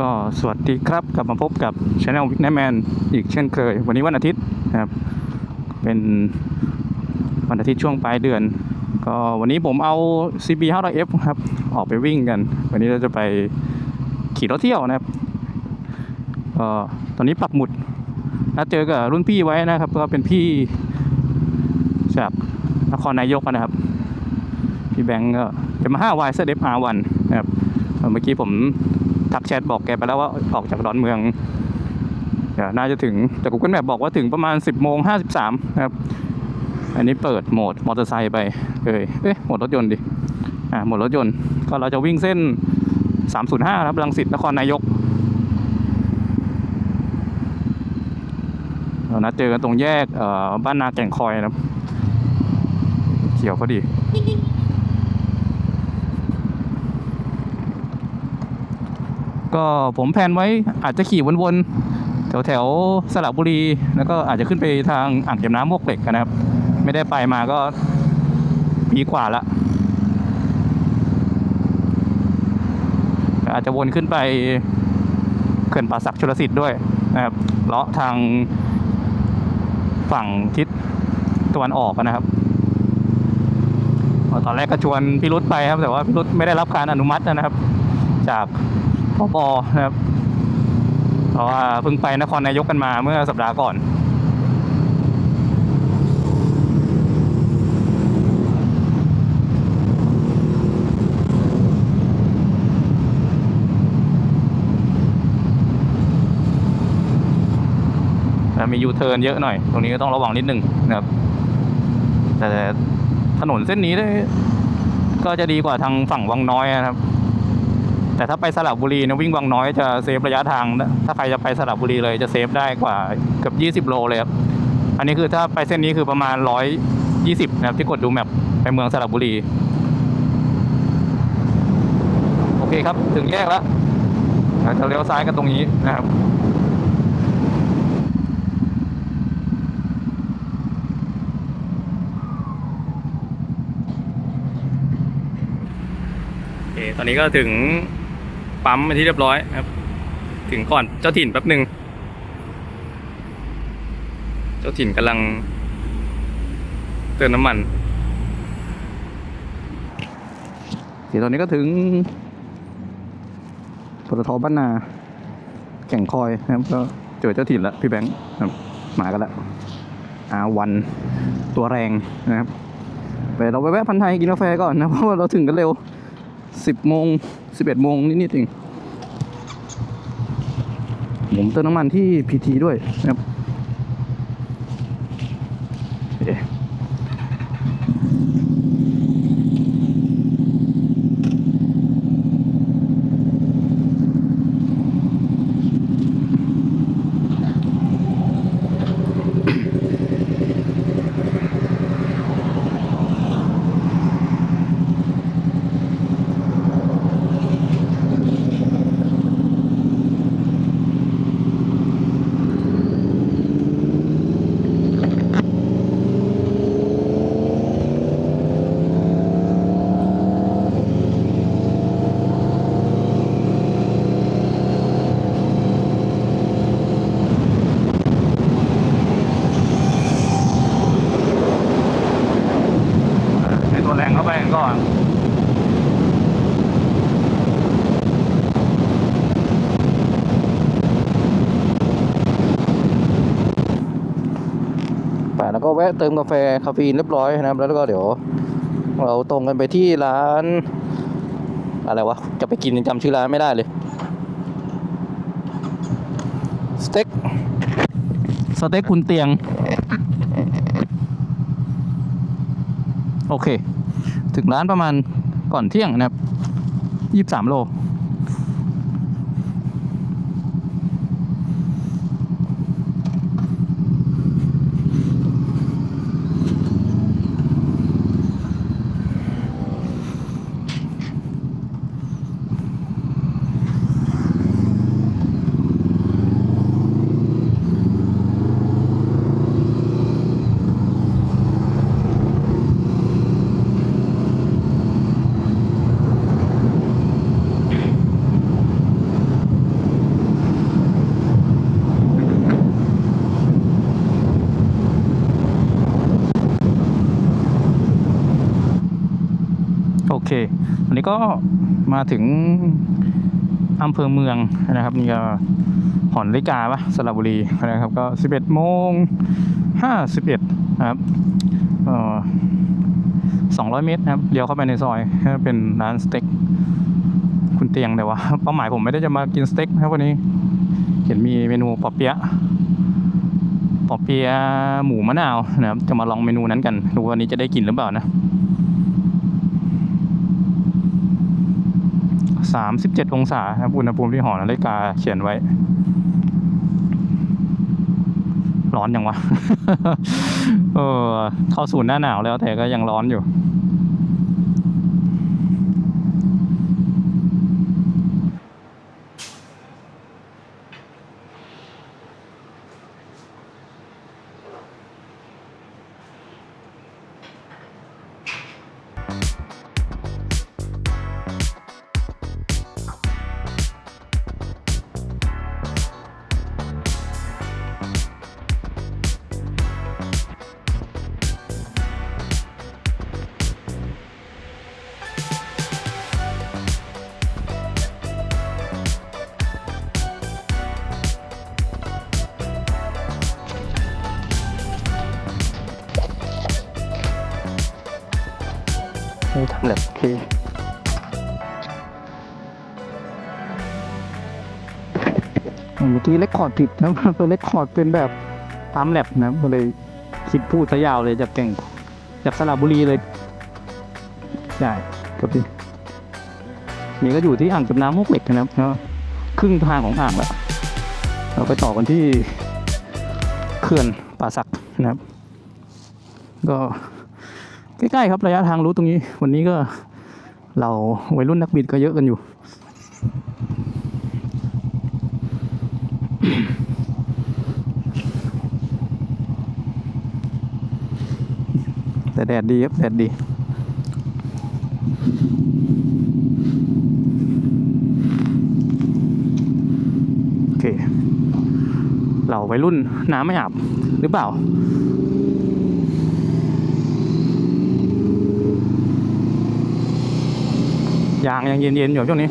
ก็สวัสดีครับกลับมาพบกับช anel วิกแนแมนอีกเช่นเคย วันนี้วันอาทิตย์นะครับเป็นวันอาทิตย์ช่วงปลายเดือน ก็วันนี้ผมเอา CB 500F ครับออกไปวิ่งกัน วันนี้เราจะไปขี่รถเที่ยวนะครับก็ตอนนี้ปักหมุดนัดเจอกับรุ่นพี่ไว้นะครับก็เป็นพี่จากนครนายกนะครับพี่แบงก์ก็เป็นมา5 y z f R1 นนะครับเมื่อกี้ผม ทักแชทบอกแกไปแล้วว่าออกจากดอนเมืองเดี๋ยวน่าจะถึงแต่ Google Map บอกว่าถึงประมาณ 10โมง53นะครับ อันนี้เปิดโหมดมอเตอร์ไซค์ไปเลยเอ๊ะโหมดรถยนต์ดิอ่าโหมดรถยนต์ก็เราจะวิ่งเส้น 305 ครับรังสิตนครนายกเรานัดเจอกันตรงแยกเอ่อบ้านนาแก่งคอยนะครับ เขียวพอดี ก็ผมแพลนไว้อาจจะขี่วนๆ แถวแถวๆสระบุรี แล้วก็อาจจะขึ้นไปทางอ่างเก็บน้ำมวกเหล็กนะครับ ไม่ได้ไปมาก็ปีกว่าละ อาจจะวนขึ้นไปเขื่อนป่าศักดิ์ชลสิทธิ์ด้วยนะครับเลาะทางฝั่งทิศตะวันออกนะครับตอนแรกก็ชวนพี่รุธไปครับ แต่ว่าพี่รุธไม่ได้รับการอนุมัตินะครับ จาก พปนะครับเพราะว่าเพิ่งไปนครนายกกันมาเมื่อสัปดาห์ก่อนแล้วมียูเทิร์นเยอะหน่อย ตรงนี้ก็ต้องระวังนิดนึงนะครับ แต่ถนนเส้นนี้ก็จะดีกว่าทางฝั่งวังน้อยนะครับ แต่ถ้าไปสระบุรีนะวิ่งวังน้อยจะเซฟระยะทางนะถ้าใครจะไปสระบุรีเลยจะเซฟได้กว่าเกือบยี่สิบโลเลยครับ อันนี้คือถ้าไปเส้นนี้คือประมาณร้อยยี่สิบนะครับที่กดดูแมพไปเมืองสระบุรี โอเคครับถึงแยกแล้วจะเลี้ยวซ้ายกันตรงนี้นะครับโอเคตอนนี้ก็ถึง ปั๊มเป็นที่เรียบร้อยครับ ถึงก่อนเจ้าถิ่นแป๊บหนึ่งเจ้าถิ่นกำลังเติมน้ำมันโอเคตอนนี้ก็ถึงปตทบ้านนา แก่งคอยนะครับ ก็เจอเจ้าถิ่นแล้วพี่แบงค์มากันแล้วอาวันตัวแรงนะครับไปเราไปแวะพันไทยกินกาแฟก่อนนะ เพราะว่าเราถึงกันเร็วสิบโมง สิบเอ็ดโมงนิดๆเองผมเติมน้ำมันที่พีทีด้วยนะครับโอเคให้ตัวแรงเข้าไปก่อน ไป แวก็แวะเติมกาแฟคาเฟอีนเรียบร้อยนะครับ แล้วก็เดี๋ยว เราตรงกันไปที่ร้าน อะไรวะ จะไปกินจำชื่อร้านไม่ได้เลยสเต็กสเต็กคุณเตียง โอเค ถึงร้านประมาณก่อนเที่ยงนะครับยี่สามโล โเค วันนี้ ก็มาถึงอำเภอเมืองนะครับนี่ก็หอนลิกาปะสระบุรีนะครับก็ 11โมง51นะครับเอ่อ200เมตรนะครับเลี้ยวเข้าไปในซอยก็เป็นร้านสเต็กคุณเตียงแต่ว่าเป้าหมายผมไม่ได้จะมากินสเต็กนะครับวันนี้ เห็นมีเมนูปอเปี๊ยะปอเปี๊ยะหมูมะนาวนะครับจะมาลองเมนูนั้นกันดูวันนี้จะได้กินหรือเปล่านะ สามสิบเจ็ดองศาครับอุณหภูมิที่หอนาฬิกาเขียนไว้ ร้อนยังวะ เออเข้าสู่หน้าหนาวแล้วแต่ก็ยังร้อนอยู่ นี่ทำแบบโอเคเมื่อกี้เลคคอร์ดผิดนะตัวเลคคอร์ดเป็นแบบตามแลบนะก็เลยคิดพูดซะยาวเลยจากเก่งจากสระบุรีเลยใช่ครับพี่นี่ก็อยู่ที่อ่างเก็บน้ำมุกเหล็กนะครับครึ่งทางของอ่างแล้วเราไปต่อกันที่เขื่อนป่าสักนะครับ ก็ ใกล้ๆครับระยะทางรู้ตรงนี้ วันนี้ก็เราวัยรุ่นนักบินก็เยอะกันอยู่ แต่แดดดีครับแดดดีโอเค เราวัยรุ่นน้ำไม่อาบหรือเปล่า ยางยังเย็นๆอยู่ช่วงนี้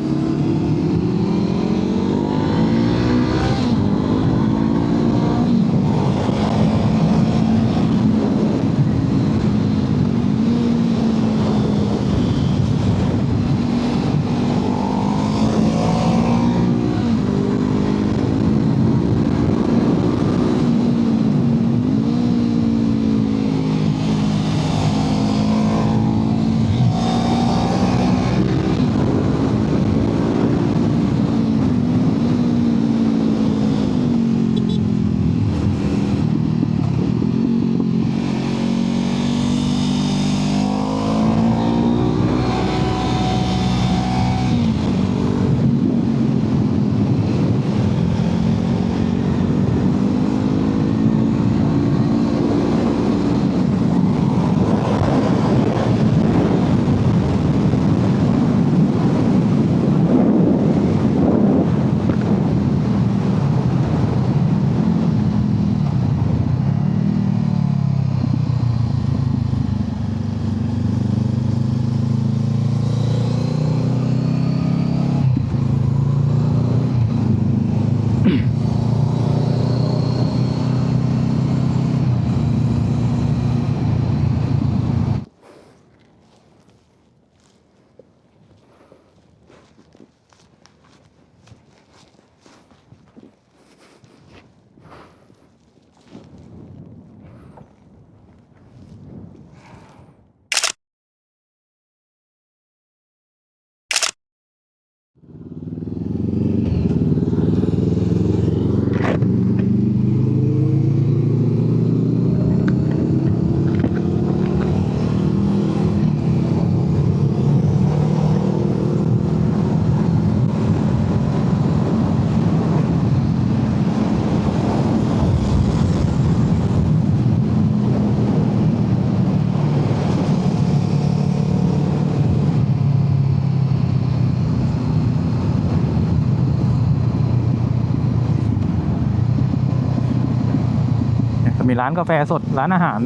มีร้านกาแฟสดร้านอาหาร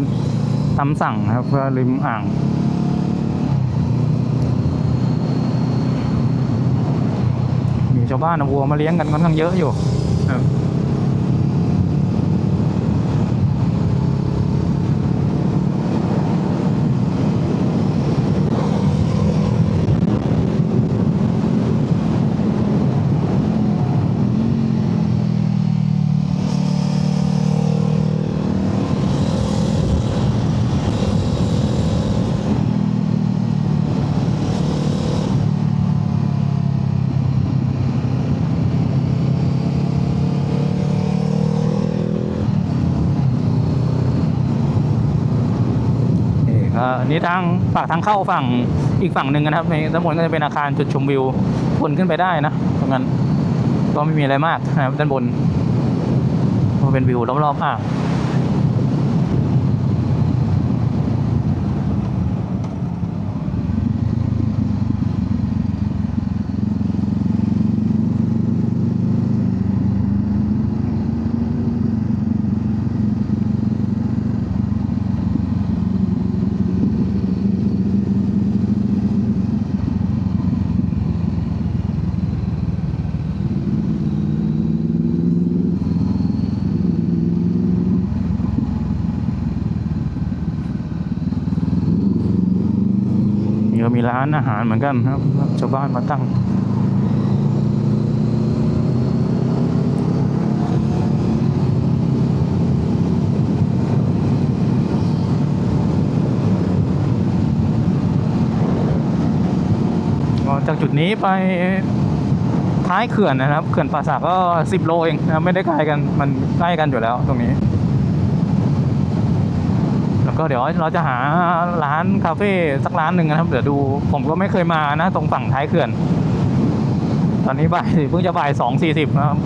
ตาสั่งครับก็ริมอ่างมีชาวบ้านเอาวัวมาเลี้ยงกันค่อนข้างเยอะอยู่ นี่ทางปากทางเข้าฝั่งอีกฝั่งหนึ่งนะครับในด้านบนก็จะเป็นอาคารจุดชมวิวคนขึ้นไปได้นะตรงนั้นก็ไม่มีอะไรมากนะครับด้านบนมันเป็นวิวรอบๆอ่าง มีร้านอาหารเหมือนกันครับชาวบ้านมาตั้งจากจุดนี้ไปท้ายเขื่อนนะครับ เขื่อนป่าสักก็สิบโลเองนะไม่ได้ไกลกันมันใกล้กันอยู่แล้วตรงนี้ แล้วก็เดี๋ยวเราจะหาร้านคาเฟ่สักร้านหนึ่งนะครับ เดี๋ยวดูผมก็ไม่เคยมานะ ตรงฝั่งท้ายเขื่อน ตอนนี้บ่ายเพิ่งจะบ่ายสองสี่สิบนะครับ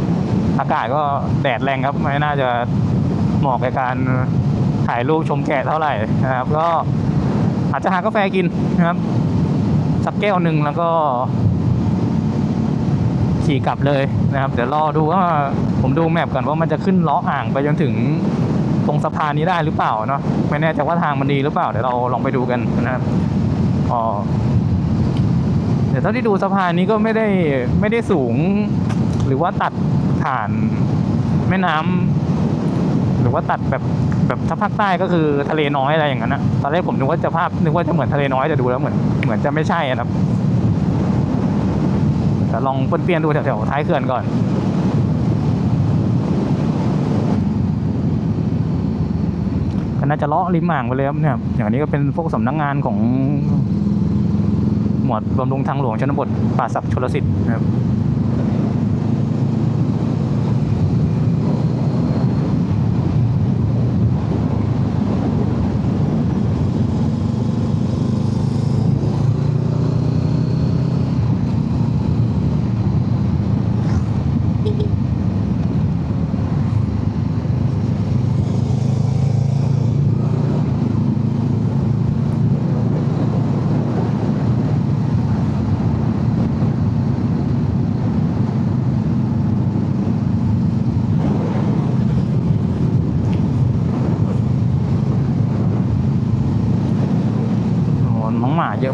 อากาศก็แดดแรงครับไม่น่าจะเหมาะกับการถ่ายรูปชมแกะเท่าไหร่นะครับ ก็อาจจะหากาแฟกินนะครับ สักแก้วหนึ่งแล้วก็ ขี่กลับเลยนะครับ เดี๋ยวรอดูว่าผมดูแมพก่อนว่ามันจะขึ้นล้ออ่างไปจนถึง ตรงสะพานนี้ได้หรือเปล่าเนาะไม่แน่ใจว่าทางมันดีหรือเปล่าเดี๋ยวเราลองไปดูกันนะครับอ๋อเดี๋ยวเท่าที่ดูสะพานนี้ก็ไม่ได้ไม่ได้สูง หรือว่าตัดผ่านแม่น้ำหรือว่าตัดแบบแบบถ้าภาคใต้ก็คือทะเลน้อยอะไรอย่างนั้นนะตอนแรกผมนึกว่าจะภาพนึกว่าจะเหมือนทะเลน้อยแต่ดูแล้วเหมือนเหมือนจะไม่ใช่นะครับแต่ลองเปลี่ยนดูแถวๆท้ายเขื่อนก่อน น่าจะเลาะริมอ่างไปเลยครับเนี่ยอย่างนี้ก็เป็นพวกสำนักงานของหมวดบำรุงทางหลวงชนบทป่าศักดิ์ชลสิทธิ์นะครับ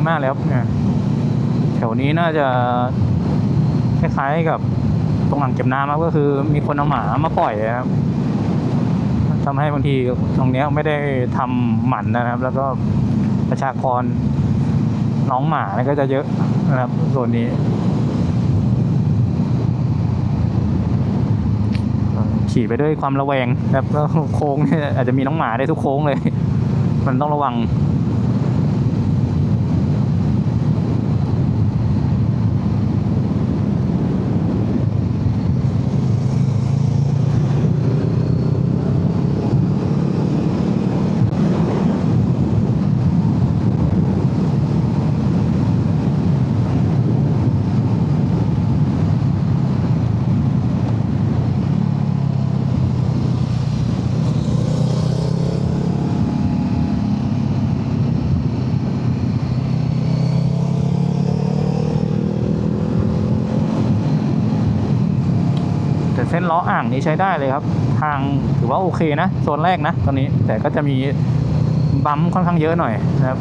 มาเยอะมากเลยครับเนี่ยแถวนี้น่าจะคล้ายๆกับตรงอ่างเก็บน้ำครับก็คือมีคนเอาหมามาปล่อยครับทำให้บางทีตรงเนี้ยไม่ได้ทำหมันนะครับ แล้วก็ประชากรน้องหมาเนี่ยก็จะเยอะนะครับส่วนนี้ขี่ไปด้วยความระแวงนะครับแล้วโค้งเนี่ยอาจจะมีน้องหมาได้ทุกโค้งเลย มันต้องระวัง แต่เส้นล้ออ่างนี้ใช้ได้เลยครับ ทางถือว่าโอเคนะ โซนแรกนะตอนนี้แต่ก็จะมีบัมค่อนข้างเยอะหน่อยนะครับ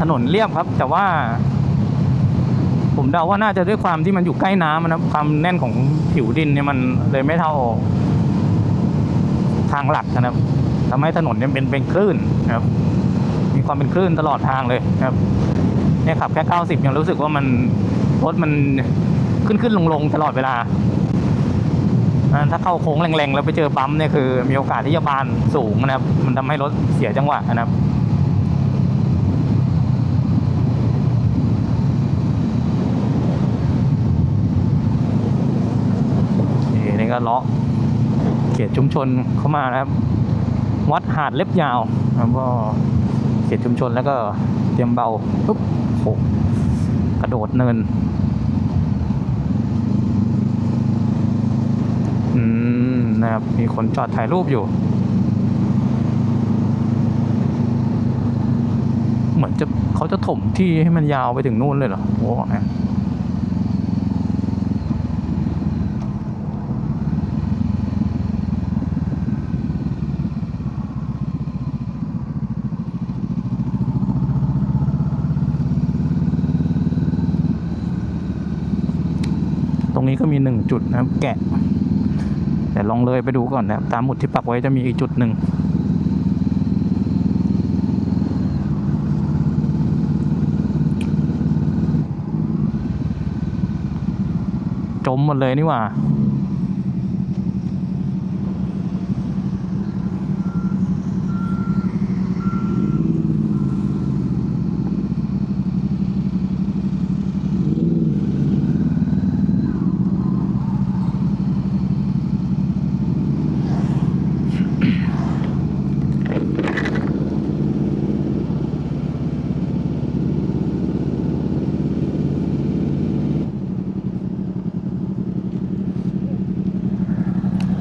ถ นเรียบครับ แต่ว่า ผมเดาว่าน่าจะด้วยความที่มันอยู่ใกล้น้ำอะนะความแน่นของผิวดินเนี่ยมันเลยไม่เท่า ทางหลักนะครับทำให้ถนนเนี่ยเป็นเป็นคลื่นนะครับ มีความเป็นคลื่นตลอดทางเลยครับเนี่ยขับแค่90ยังรู้สึกว่ามันรถมันขึ้นขึ้นลงลงตลอดเวลา ถ้าเข้าโค้งแรงๆ แล้วไปเจอปั๊มเนี่ยคือ มีโอกาสที่จะบานสูงนะครับ มันทำให้รถเสียจังหวะนะครับ็เลาะเขตชุมชนเข้ามานะครับ วัดหาดเล็บยาวแล้วก็เขตชุมชนแล้วก็เตรียมเบาปุ๊บโหกระโดดเนินอืมนะครับ มีคนจอดถ่ายรูปอยู่ เหมือนจะเขาจะถมที่ให้มันยาวไปถึงนู่นเลยเหรอโอ้โห็มีหนึ่งจุดนะครับ แกะ แต่ลองเลยไปดูก่อนนะครับ ตามหมุดที่ปักไว้จะมีอีกจุดหนึ่งจมหมดเลยนี่หว่า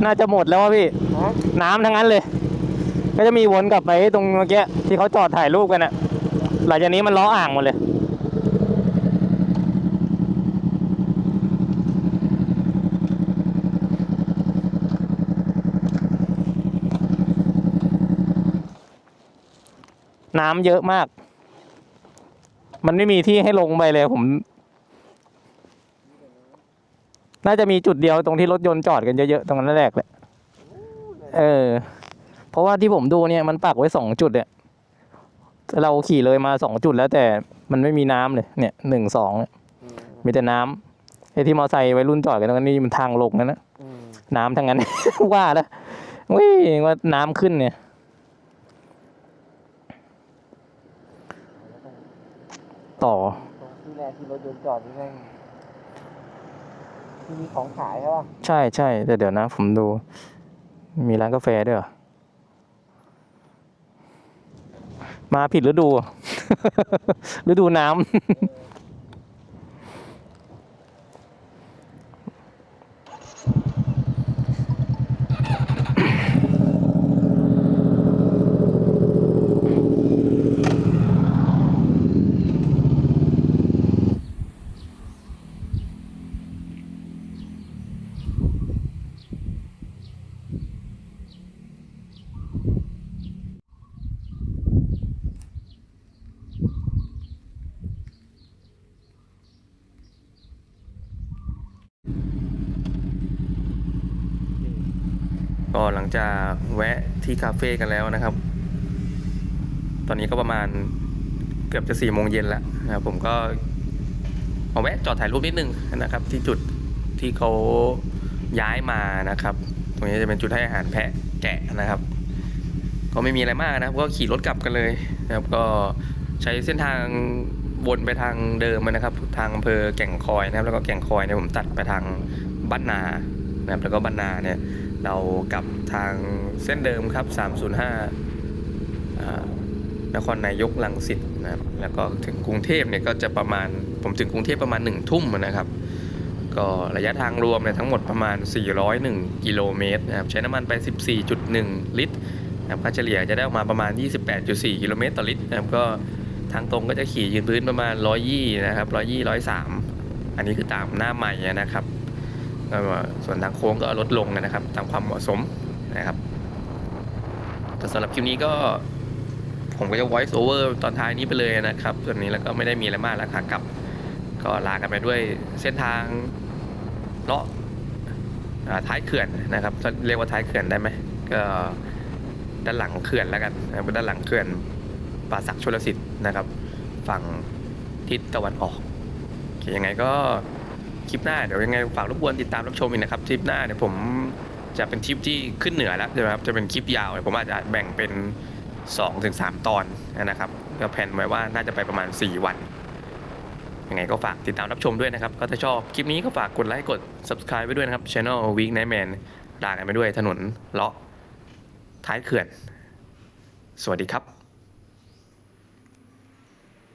น่าจะหมดแล้ววะพี่ น้ำทั้งนั้นเลย ก็จะมีวนกลับไปตรงเมื่อกี้ที่เขาจอดถ่ายรูปกันอะหลังจากนี้มันล้ออ่างหมดเลย น้ำเยอะมาก มันไม่มีที่ให้ลงไปเลยผม น่าจะมีจุดเดียวตรงที่รถยนต์จอดกันเยอะๆตรงนั้นแรกแหละเออ เพราะว่าที่ผมดูเนี่ยมันปักไว้สองจุดเนี่ยเราขี่เลยมาสองจุดแล้วแต่มันไม่มีน้ำเลยเนี่ยหนึ่งสองเนี่ยมีแต่น้ำไอ้ที่มอไซค์ไว้รุ่นจอดกันตรงนั้มันทางลงนั่นะน้ำทั้งนั้น ว่าแล้ววิ่งว่าน้ำขึ้นเนี่ย ต่อที่แรกที่รถยนต์จอดนี่แม่ง มีของขายใช่ป่ะใช่ใช่แต่เดี๋ยวนะ ผมดู มีร้านกาแฟด้วยเหรอมาผิดฤดู ฤดูน้ำ หลังจากแวะที่คาเฟ่กันแล้วนะครับ ตอนนี้ก็ประมาณเกือบจะสี่โมงเย็นแล้วนะครับผมก็มาแวะจอดถ่ายรูปนิดนึงนะครับ ที่จุดที่เขาย้ายมานะครับ ตรงนี้จะเป็นจุดให้อาหารแพะแกะนะครับ ก็ไม่มีอะไรมากนะครับ ก็ขี่รถกลับกันเลยนะครับ ก็ใช้เส้นทางวนไปทางเดิมนะครับ ทางอำเภอแก่งคอยนะครับ แล้วก็แก่งคอยเนี่ยผมตัดไปทางบ้านนานะครับแล้วก็บ้านนาเนี่ย เรากลับทางเส้นเดิมครับ 305นครนายกลังสิตนะครับ แล้วก็ถึงกรุงเทพเนี่ยก็จะประมาณ ผมถึงกรุงเทพประมาณ 1 ทุ่มนะครับ ก็ระยะทางรวมเนี่ยทั้งหมดประมาณ 401 กิโลเมตรนะครับ ใช้น้ำมันไป 14.1 ลิตรนะครับค่าเฉลี่ยจะได้ออกมาประมาณ 28.4 กิโลเมตรต่อลิตรนะครับ ก็ทางตรงก็จะขี่ยืนพื้นประมาณ 120 นะครับ 120 103 อันนี้คือตามหน้าใหม่นะครับ ก็ส่วนทางโค้งก็ลดลงนะครับ ตามความเหมาะสมนะครับแต่สำหรับคลิปนี้ก็ผมก็จะ voice over ตอนท้ายนี้ไปเลยนะครับส่วนนี้แล้วก็ไม่ได้มีอะไรมากแล้วค่ะกลับ ก็ลากันไปด้วยเส้นทางเลาะท้ายเขื่อนนะครับเรียกว่าท้ายเขื่อนได้ไหมก็ด้านหลังเขื่อนแล้วกันนะครับด้านหลังเขื่อนป่าศักชลสิทธิ์นะครับ ฝั่งทิศตะวันออกโอเคยังไงก็ คลิปหน้าเดี๋ยวยังไงฝากรบกวนติดตามรับชมอีกนะครับทริปหน้าเดี๋ยผมจะเป็นทริปที่ขึ้นเหนือแล้วใช่ไหมครับจะเป็นคลิปยาวผมอาจจะแบ่งเป็น2-3ตอนนะครับก็แผนไว้ว่าน่าจะไปประมาณ 4 วันยังไงก็ฝากติดตามรับชมด้วยนะครับ ก็ถ้าชอบคลิปนี้ก็ฝากกดไลค์กด subscribe ไว้ด้วยนะครับ Channel Week Nightman ลากันไปด้วยถนนเลาะท้ายเขื่อน สวัสดีครับ